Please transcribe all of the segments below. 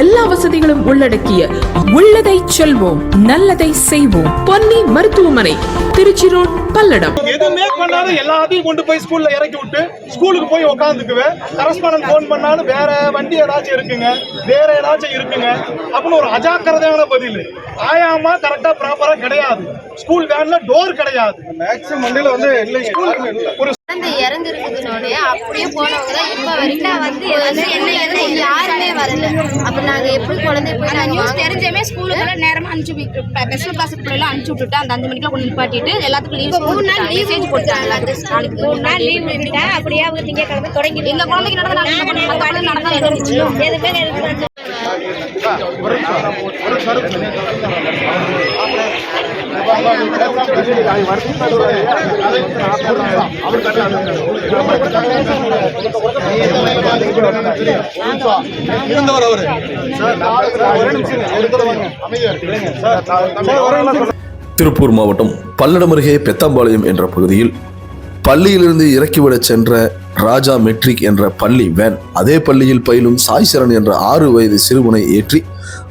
எல்லா வசதிகளும் உள்ளடக்கிய உள்ளதை செல்வோம் நல்லதை செய்வோம். பொன்னி மருத்துவமனை திருச்சி ரோட் பல்லடம். எதுவுமே பண்ணாத எல்லாத்தையும் கொண்டு போய் ஸ்கூல்ல இறக்கி விட்டு ஸ்கூலுக்கு போய் உட்காந்துக்குவேன் கரஸ்பாண்டன்ட் ஃபோன் பண்ணாலும் வேற வண்டி ஏதாச்சும் இருக்குங்க வேற ஏதாச்சும் இருக்குங்க. அப்படின்னு ஒரு அஜாக்கிரதையான பதில். ஆயாமா கரெக்டா ப்ராப்பரா கிடையாது. ஸ்கூல் வேன்ல டோர் கிடையாது. மேக்ஸிமம் மண்டையில வந்து இல்லை ஒரு குழந்தை இறந்துருக்குதுனோடனே அப்படியே போனவங்க தான் இப்ப வரைக்கும் வந்து என்ன எதுன்னு வரல அப்ப நாங்க எப்படி குழந்தைய போய் நாங்க நியூஸ் தெரிஞ்சமே ஸ்கூலுக்கு நேரமா அனுப்பிச்சு ஸ்பெஷல் கிளாஸ் பிள்ளைலாம் அனுப்பிச்சு விட்டுட்டு அந்த அஞ்சு மணிக்கெல்லாம் கொண்டு நிப்பாட்டிட்டு எல்லாத்துக்கும் லீவ் மூணு நாள் மெசேஜ் போட்டாங்க நாளைக்கு மூணு நாள் லீவ் விட்டுட்டா அப்படியே அவங்க திங்கக்கிழமை தொடங்கி எங்க குழந்தைக்கு நடந்த நாளைக்கு மத்த குழந்தை திருப்பூர் மாவட்டம் பல்லடம் அருகே பெத்தாம்பாளையம் என்ற பகுதியில் பள்ளியிலிருந்து இறக்கிவிடச் சென்ற ராஜா மெட்ரிக் என்ற பள்ளி வேன் அதே பள்ளியில் பயிலும் சாய்சரண் என்ற ஆறு வயது சிறுவனை ஏற்றி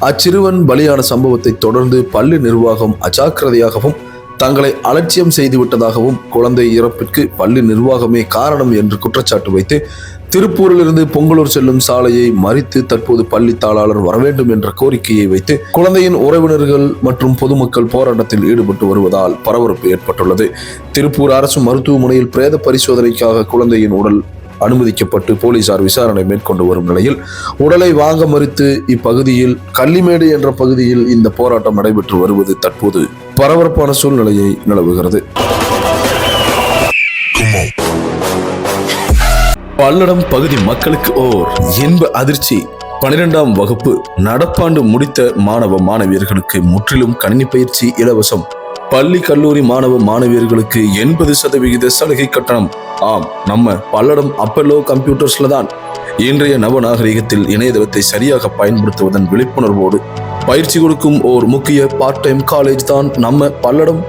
அச்சிறுவன் பலியான சம்பவத்தை தொடர்ந்து பள்ளி நிர்வாகம் அஜாக்கிரதையாகவும் தங்களை அலட்சியம் செய்துவிட்டதாகவும் குழந்தை இறப்பிற்கு பள்ளி நிர்வாகமே காரணம் என்று குற்றச்சாட்டு வைத்து திருப்பூரிலிருந்து பொங்கலூர் செல்லும் சாலையை மறித்து தற்போது பள்ளி தாளாளர் வரவேண்டும் என்ற கோரிக்கையை வைத்து குழந்தையின் உறவினர்கள் மற்றும் பொதுமக்கள் போராட்டத்தில் ஈடுபட்டு வருவதால் பரபரப்பு ஏற்பட்டுள்ளது. திருப்பூர் அரசு மருத்துவமனையில் பிரேத பரிசோதனைக்காக குழந்தையின் உடல் அனுமதிக்கப்பட்டு போலீசார் விசாரணை மேற்கொண்டு வரும் நிலையில் உடலை வாங்க மறுத்து இப்பகுதியில் கள்ளிமேடு என்ற பகுதியில் இந்த போராட்டம் நடைபெற்று வருவது தற்போது பரபரப்பான சூழ்நிலையை நிலவுகிறது. பல்லடம் பகுதி மக்களுக்கு ஓர் இன்ப அதிர்ச்சி. பனிரெண்டாம் வகுப்பு நடப்பாண்டு முடித்த மாணவ மாணவியர்களுக்கு முற்றிலும் கணினி பயிற்சி இலவசம். பள்ளி கல்லூரி மாணவ மாணவியர்களுக்கு எண்பது சதவிகித சலுகை கட்டணம். ஆம் நம்ம பல்லடம் அப்பல்லோ கம்ப்யூட்டர்ஸ்ல தான். இன்றைய நவநாகரிகத்தில் இணையதளத்தை சரியாக பயன்படுத்துவதன் விழிப்புணர்வோடு பயிற்சி கொடுக்கும் ஓர் முக்கிய பார்ட் டைம் காலேஜ் தான் நம்ம Palladam.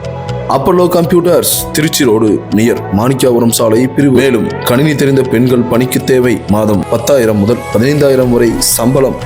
Apollo computers Trichy road near Manikkapuram சாலை பிரிவு. மேலும் கணினி தெரிந்த பெண்கள் பணிக்கு தேவை. மாதம் பத்தாயிரம் முதல் பதினைந்தாயிரம் வரை சம்பளம்.